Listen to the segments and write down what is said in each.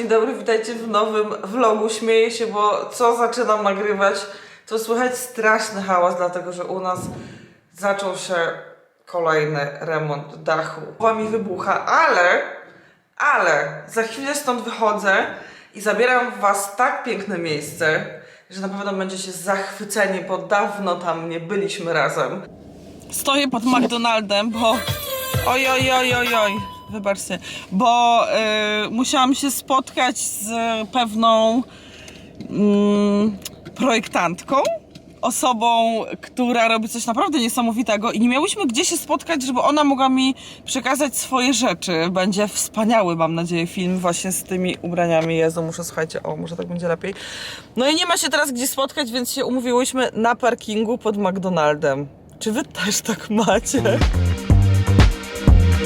dzień dobry, witajcie w nowym vlogu. Śmieję się, bo co zaczynam nagrywać, to słychać straszny hałas, dlatego że u nas zaczął się kolejny remont dachu. Głowa mi wybucha, ale, ale za chwilę stąd wychodzę i zabieram was w tak piękne miejsce, że na pewno będziecie zachwyceni, bo dawno tam nie byliśmy razem. Stoję pod McDonaldem, bo oj, oj, oj, oj, oj, wybaczcie, bo y, musiałam się spotkać z pewną mm, projektantką, osobą, która robi coś naprawdę niesamowitego i nie miałyśmy gdzie się spotkać, żeby ona mogła mi przekazać swoje rzeczy. Będzie wspaniały, mam nadzieję, film właśnie z tymi ubraniami. Jezu, muszę, słuchajcie, o, może tak będzie lepiej. No i nie ma się teraz gdzie spotkać, więc się umówiłyśmy na parkingu pod McDonaldem. Czy wy też tak macie?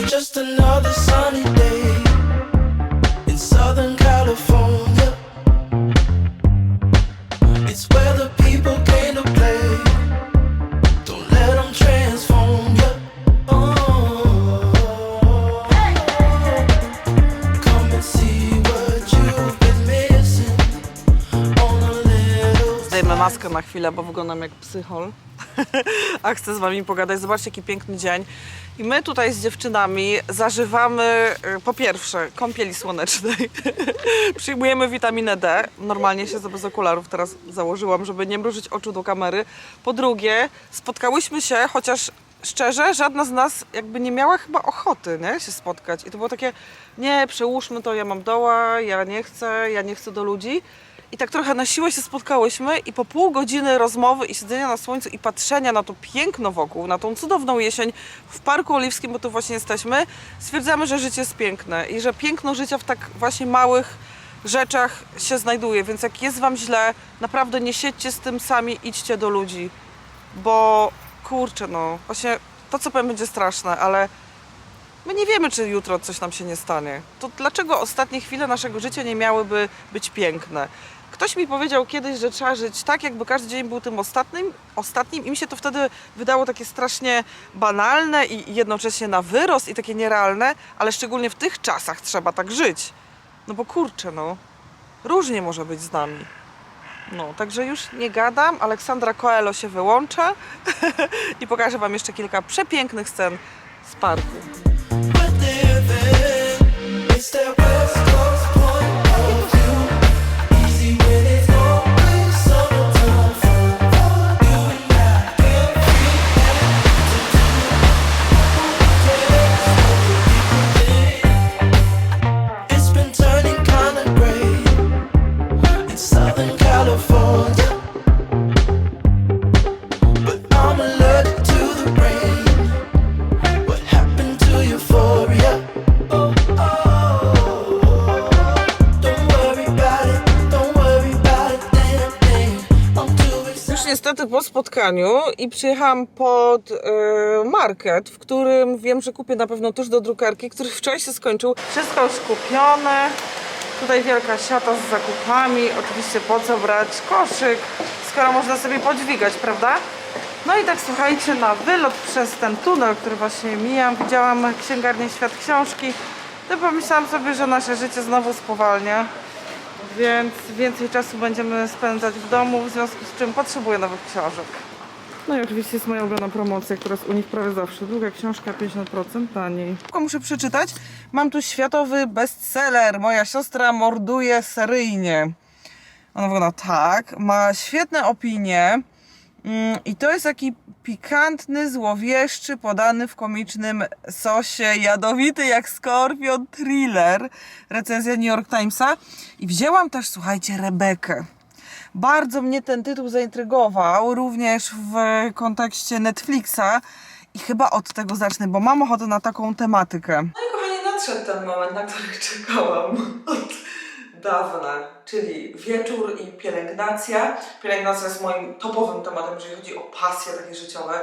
Just another sunny day in Southern California. It's where the people came to play. Don't let them transform you. Oh, come and see what you've been missing on a little. Zdejmę maskę na chwilę, bo wyglądam jak psychol. A chcę z wami pogadać. Zobaczcie, jaki piękny dzień. I my tutaj z dziewczynami zażywamy y, po pierwsze kąpieli słonecznej. Przyjmujemy witaminę D. Normalnie się bez okularów teraz założyłam, żeby nie mrużyć oczu do kamery. Po drugie, spotkałyśmy się, chociaż szczerze, żadna z nas jakby nie miała chyba ochoty nie, się spotkać. I to było takie, nie, przełóżmy to, ja mam doła, ja nie chcę, ja nie chcę do ludzi. I tak trochę na siłę się spotkałyśmy i po pół godziny rozmowy i siedzenia na słońcu i patrzenia na to piękno wokół, na tą cudowną jesień w Parku Oliwskim, bo tu właśnie jesteśmy, stwierdzamy, że życie jest piękne i że piękno życia w tak właśnie małych rzeczach się znajduje. Więc jak jest wam źle, naprawdę nie siedźcie z tym sami, idźcie do ludzi. Bo kurczę no, właśnie to co powiem będzie straszne, ale My nie wiemy, czy jutro coś nam się nie stanie. To dlaczego ostatnie chwile naszego życia nie miałyby być piękne? Ktoś mi powiedział kiedyś, że trzeba żyć tak, jakby każdy dzień był tym ostatnim, ostatnim i mi się to wtedy wydało takie strasznie banalne i jednocześnie na wyrost i takie nierealne, ale szczególnie w tych czasach trzeba tak żyć. No bo kurczę, no, różnie może być z nami. No, także już nie gadam. Aleksandra Coelho się wyłącza i pokażę Wam jeszcze kilka przepięknych scen z parku. Spotkaniu i przyjechałam pod e, market, w którym wiem, że kupię na pewno tuż do drukarki, który wczoraj się skończył. Wszystko już kupione. Tutaj wielka siata z zakupami. Oczywiście po co brać koszyk, skoro można sobie podźwigać, prawda? No i tak słuchajcie, na wylot przez ten tunel, który właśnie mijam, widziałam księgarnię Świat Książki. To pomyślałam sobie, że nasze życie znowu spowalnia więc więcej czasu będziemy spędzać w domu, w związku z czym potrzebuję nowych książek. No i oczywiście jest moja ulubiona promocja, która jest u nich prawie zawsze. Druga książka 50% taniej. Tylko muszę przeczytać. Mam tu światowy bestseller. Moja siostra morduje seryjnie. Ona wygląda tak. Ma świetne opinie. Mm, I to jest taki pikantny, złowieszczy, podany w komicznym sosie, jadowity jak skorpion thriller. Recenzja New York Timesa. I wzięłam też, słuchajcie, Rebekę. Bardzo mnie ten tytuł zaintrygował, również w kontekście Netflixa. I chyba od tego zacznę, bo mam ochotę na taką tematykę. No i kochani, nadszedł ten moment, na który czekałam od dawna, czyli wieczór i pielęgnacja. Pielęgnacja jest moim topowym tematem, jeżeli chodzi o pasje takie życiowe.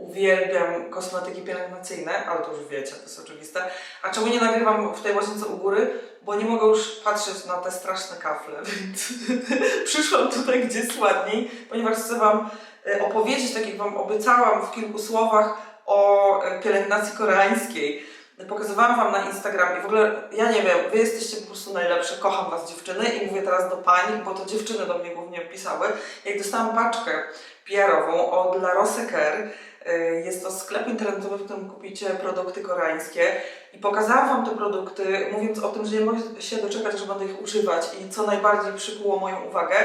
Uwielbiam kosmetyki pielęgnacyjne, ale to już wiecie, to jest oczywiste. A czemu nie nagrywam w tej łazience u góry? Bo nie mogę już patrzeć na te straszne kafle, więc przyszłam tutaj, gdzie jest ładniej, ponieważ chcę Wam e, opowiedzieć, tak jak Wam obiecałam w kilku słowach, o e, pielęgnacji koreańskiej. Pokazywałam Wam na Instagram i w ogóle, ja nie wiem, Wy jesteście po prostu najlepsze, kocham Was dziewczyny i mówię teraz do Pani, bo to dziewczyny do mnie głównie pisały. Jak dostałam paczkę PR-ową od La Rose Care, jest to sklep internetowy, w którym kupicie produkty koreańskie i pokazałam Wam te produkty, mówiąc o tym, że nie mogę się doczekać, że będę ich używać i co najbardziej przykuło moją uwagę,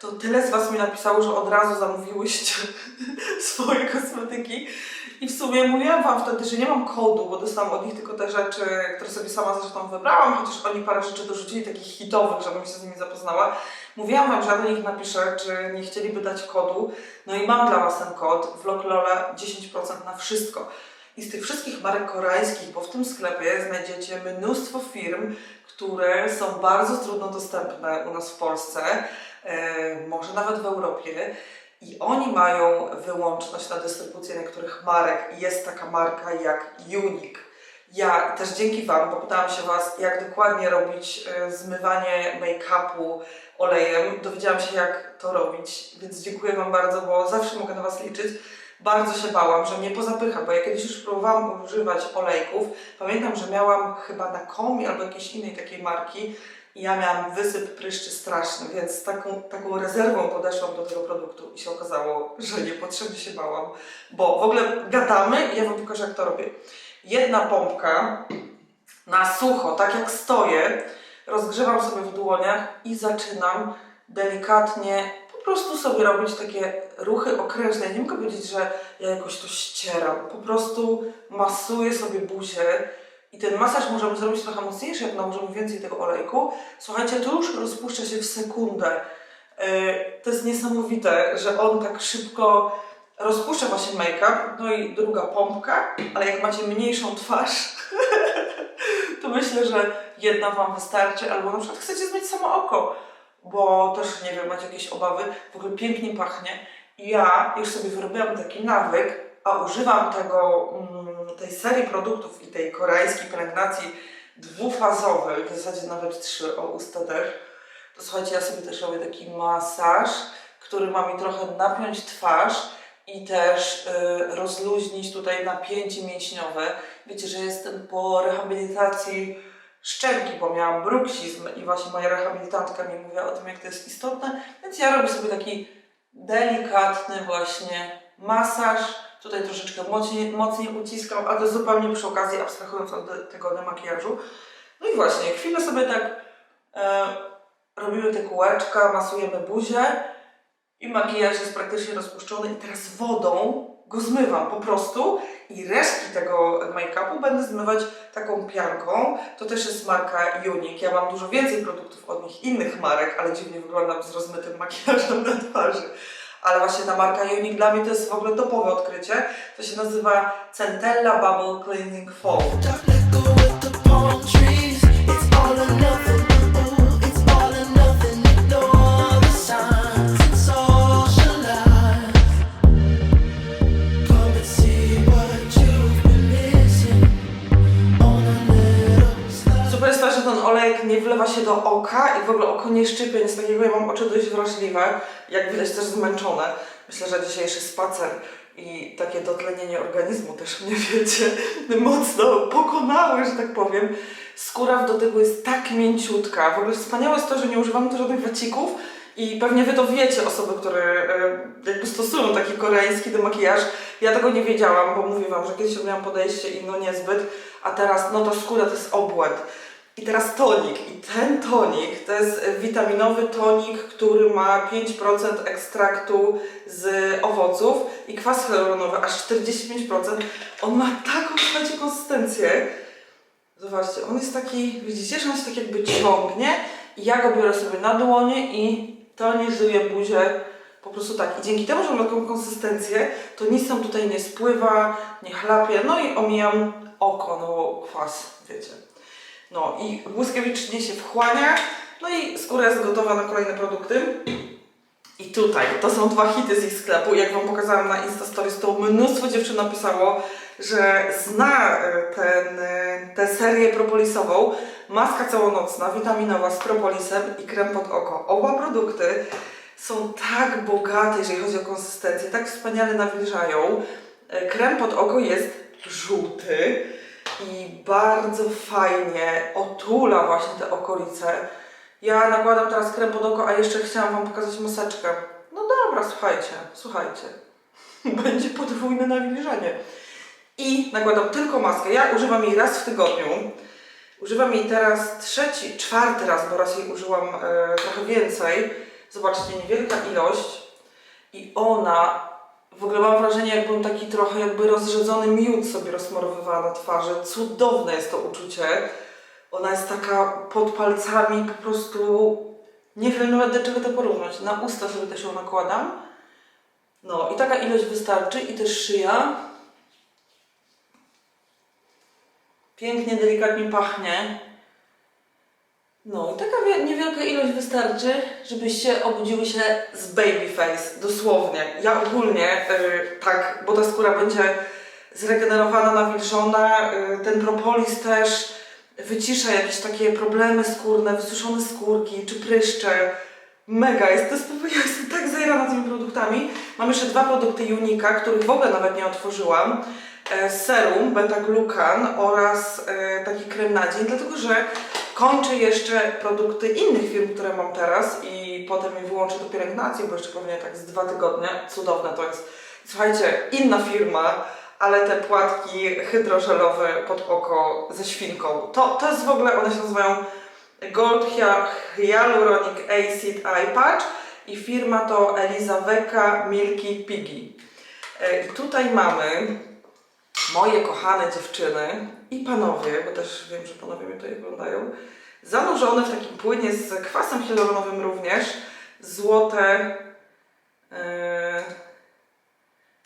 to tyle z Was mi napisało, że od razu zamówiłyście swoje kosmetyki. I w sumie mówiłam Wam wtedy, że nie mam kodu, bo dostałam od nich tylko te rzeczy, które sobie sama zresztą wybrałam, chociaż oni parę rzeczy dorzucili takich hitowych, żebym się z nimi zapoznała. Mówiłam Wam, że ja do nich napiszę, czy nie chcieliby dać kodu. No i mam dla Was ten kod, vloglola 10% na wszystko. I z tych wszystkich marek koreańskich, bo w tym sklepie znajdziecie mnóstwo firm, które są bardzo trudno dostępne u nas w Polsce, e, może nawet w Europie. I oni mają wyłączność na dystrybucję niektórych marek jest taka marka jak Unique. Ja też dzięki Wam, bo pytałam się Was, jak dokładnie robić e, zmywanie make-upu olejem. Dowiedziałam się, jak to robić, więc dziękuję Wam bardzo, bo zawsze mogę na Was liczyć. Bardzo się bałam, że mnie pozapycha, bo ja kiedyś już próbowałam używać olejków. Pamiętam, że miałam chyba na komi albo jakiejś innej takiej marki i ja miałam wysyp pryszczy straszny, więc z taką, taką rezerwą podeszłam do tego produktu i się okazało, że niepotrzebnie się bałam, bo w ogóle gadamy i ja Wam pokażę, jak to robię. Jedna pompka na sucho, tak jak stoję, rozgrzewam sobie w dłoniach i zaczynam delikatnie po prostu sobie robić takie ruchy okrężne. Nie mogę powiedzieć, że ja jakoś to ścieram. Po prostu masuję sobie buzię i ten masaż możemy zrobić trochę mocniejszy, jak nałożymy więcej tego olejku. Słuchajcie, to już rozpuszcza się w sekundę. Yy, To jest niesamowite, że on tak szybko rozpuszcza właśnie make-up. No i druga pompka, ale jak macie mniejszą twarz, to myślę, że jedna Wam wystarczy, albo na przykład chcecie zmyć samo oko, bo też, nie wiem, macie jakieś obawy, w ogóle pięknie pachnie. Ja już sobie wyrobiłam taki nawyk, a używam tego, mm, tej serii produktów i tej koreańskiej pielęgnacji dwufazowej, w zasadzie nawet trzy, o ustadach. To słuchajcie, ja sobie też robię taki masaż, który ma mi trochę napiąć twarz i też y, rozluźnić tutaj napięcie mięśniowe. Wiecie, że jestem po rehabilitacji szczęki, bo miałam bruksizm i właśnie moja rehabilitantka mi mówiła o tym, jak to jest istotne, więc ja robię sobie taki delikatny właśnie masaż. Tutaj troszeczkę mocniej, mocniej uciskam, a to zupełnie przy okazji abstrahując od tego demakijażu. No i właśnie, chwilę sobie tak e, robimy te kółeczka, masujemy buzię i makijaż jest praktycznie rozpuszczony i teraz wodą go zmywam po prostu i resztki tego make-upu będę zmywać taką pianką. To też jest marka Unique. Ja mam dużo więcej produktów od nich, innych marek, ale dziwnie wyglądam z rozmytym makijażem na twarzy. Ale właśnie ta marka Unique dla mnie to jest w ogóle topowe odkrycie. To się nazywa Centella Bubble Cleansing Foam. Nie wlewa się do oka i w ogóle oko nie szczypie, nic takiego. Ja mam oczy dość wrażliwe, jak widać też zmęczone. Myślę, że dzisiejszy spacer i takie dotlenienie organizmu też mnie, wiecie, mocno pokonały, że tak powiem. Skóra w dotyku jest tak mięciutka. W ogóle wspaniałe jest to, że nie używamy tu żadnych wacików i pewnie wy to wiecie, osoby, które e, jakby stosują taki koreański demakijaż. Ja tego nie wiedziałam, bo mówię wam, że kiedyś miałam podejście i no niezbyt, a teraz no to skóra to jest obłęd. I teraz tonik. I ten tonik to jest witaminowy tonik, który ma 5% ekstraktu z owoców i kwas hialuronowy, aż 45%. On ma taką, słuchajcie, konsystencję. Zobaczcie, on jest taki, widzicie, że on się tak jakby ciągnie i ja go biorę sobie na dłonie i tonizuję buzię po prostu tak. I dzięki temu, że ma taką konsystencję, to nic tam tutaj nie spływa, nie chlapie, no i omijam oko, no kwas, wiecie. No i błyskawicznie się wchłania, no i skóra jest gotowa na kolejne produkty. I tutaj, to są dwa hity z ich sklepu. Jak Wam pokazałam na Insta Stories, to mnóstwo dziewczyn napisało, że zna e, ten, e, tę serię propolisową. Maska całonocna, witaminowa z propolisem i krem pod oko. Oba produkty są tak bogate, jeżeli chodzi o konsystencję, tak wspaniale nawilżają. E, Krem pod oko jest żółty, i bardzo fajnie otula właśnie te okolice. Ja nakładam teraz krem pod oko, a jeszcze chciałam Wam pokazać maseczkę. No dobra, słuchajcie, słuchajcie. Będzie podwójne nawilżenie. I nakładam tylko maskę. Ja używam jej raz w tygodniu. Używam jej teraz trzeci, czwarty raz, bo raz jej użyłam e, trochę więcej. Zobaczcie, niewielka ilość. I ona, w ogóle mam wrażenie, jakbym taki trochę jakby rozrzedzony miód sobie rozmarowywała na twarzy. Cudowne jest to uczucie. Ona jest taka pod palcami, po prostu nie wiem nawet do czego to porównać. Na usta sobie też ją nakładam. No i taka ilość wystarczy i też szyja. Pięknie, delikatnie pachnie. No i taka wie- niewielka ilość wystarczy, żebyście obudziły się z baby face, dosłownie. Ja ogólnie y, tak, bo ta skóra będzie zregenerowana, nawilżona, y, ten propolis też wycisza jakieś takie problemy skórne, wysuszone skórki czy pryszcze. Mega, jest, to ja jestem tak zajarana tymi produktami. Mam jeszcze dwa produkty Unika, których w ogóle nawet nie otworzyłam. E, Serum beta-glucan oraz e, taki krem na dzień, dlatego że kończę jeszcze produkty innych firm, które mam teraz i potem je wyłączę do pielęgnacji, bo jeszcze pewnie tak z dwa tygodnie. Cudowne to jest. Słuchajcie, inna firma, ale te płatki hydrożelowe pod oko ze świnką. To, to jest w ogóle, one się nazywają Gold Hya- Hyaluronic Acid Eye Patch i firma to Elizaveka Milky Piggy. E, I tutaj mamy moje kochane dziewczyny i panowie, bo też wiem, że panowie mnie tutaj oglądają, zanurzone w takim płynie z kwasem hialuronowym również, złote e,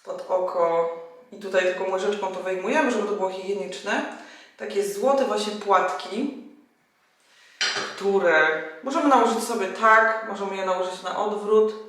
pod oko i tutaj tylko łyżeczką to wyjmujemy, żeby to było higieniczne. Takie złote właśnie płatki, które możemy nałożyć sobie tak, możemy je nałożyć na odwrót,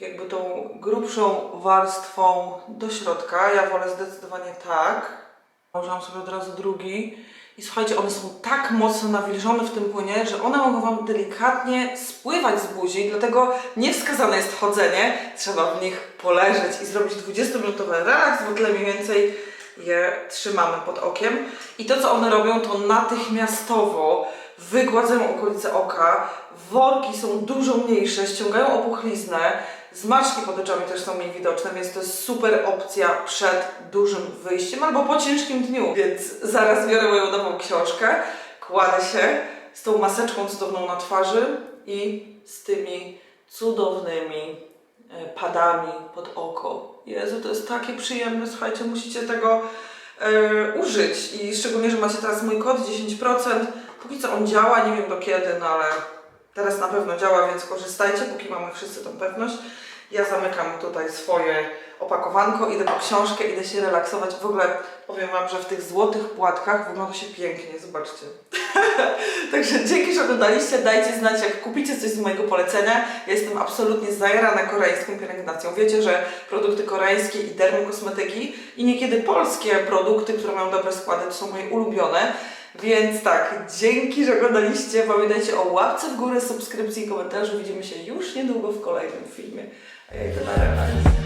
jakby tą grubszą warstwą do środka. Ja wolę zdecydowanie tak. Nałożyłam sobie od razu drugi. I słuchajcie, one są tak mocno nawilżone w tym płynie, że one mogą Wam delikatnie spływać z buzi, dlatego niewskazane jest chodzenie. Trzeba w nich poleżeć i zrobić 20-minutowy relaks, bo tyle mniej więcej je trzymamy pod okiem. I to, co one robią, to natychmiastowo wygładzają okolice oka, worki są dużo mniejsze, ściągają opuchliznę, zmarszczki pod oczami też są mniej widoczne, więc to jest super opcja przed dużym wyjściem albo po ciężkim dniu. Więc zaraz biorę moją nową książkę, kładę się z tą maseczką cudowną na twarzy i z tymi cudownymi e, padami pod oko. Jezu, to jest takie przyjemne, słuchajcie, musicie tego e, użyć i szczególnie, że macie teraz mój kod 10%. Póki co on działa, nie wiem do kiedy, no ale teraz na pewno działa, więc korzystajcie, póki mamy wszyscy tą pewność. Ja zamykam tutaj swoje opakowanko, idę po książkę, idę się relaksować. W ogóle powiem Wam, że w tych złotych płatkach wygląda się pięknie, zobaczcie. Także dzięki, że oglądaliście. Dajcie znać, jak kupicie coś z mojego polecenia. Ja jestem absolutnie zajarana koreańską pielęgnacją. Wiecie, że produkty koreańskie i dermokosmetyki i niekiedy polskie produkty, które mają dobre składy, to są moje ulubione. Więc tak, dzięki, że oglądaliście. Pamiętajcie o łapce w górę, subskrypcji i komentarzu. Widzimy się już niedługo w kolejnym filmie. A ja idę na relaks.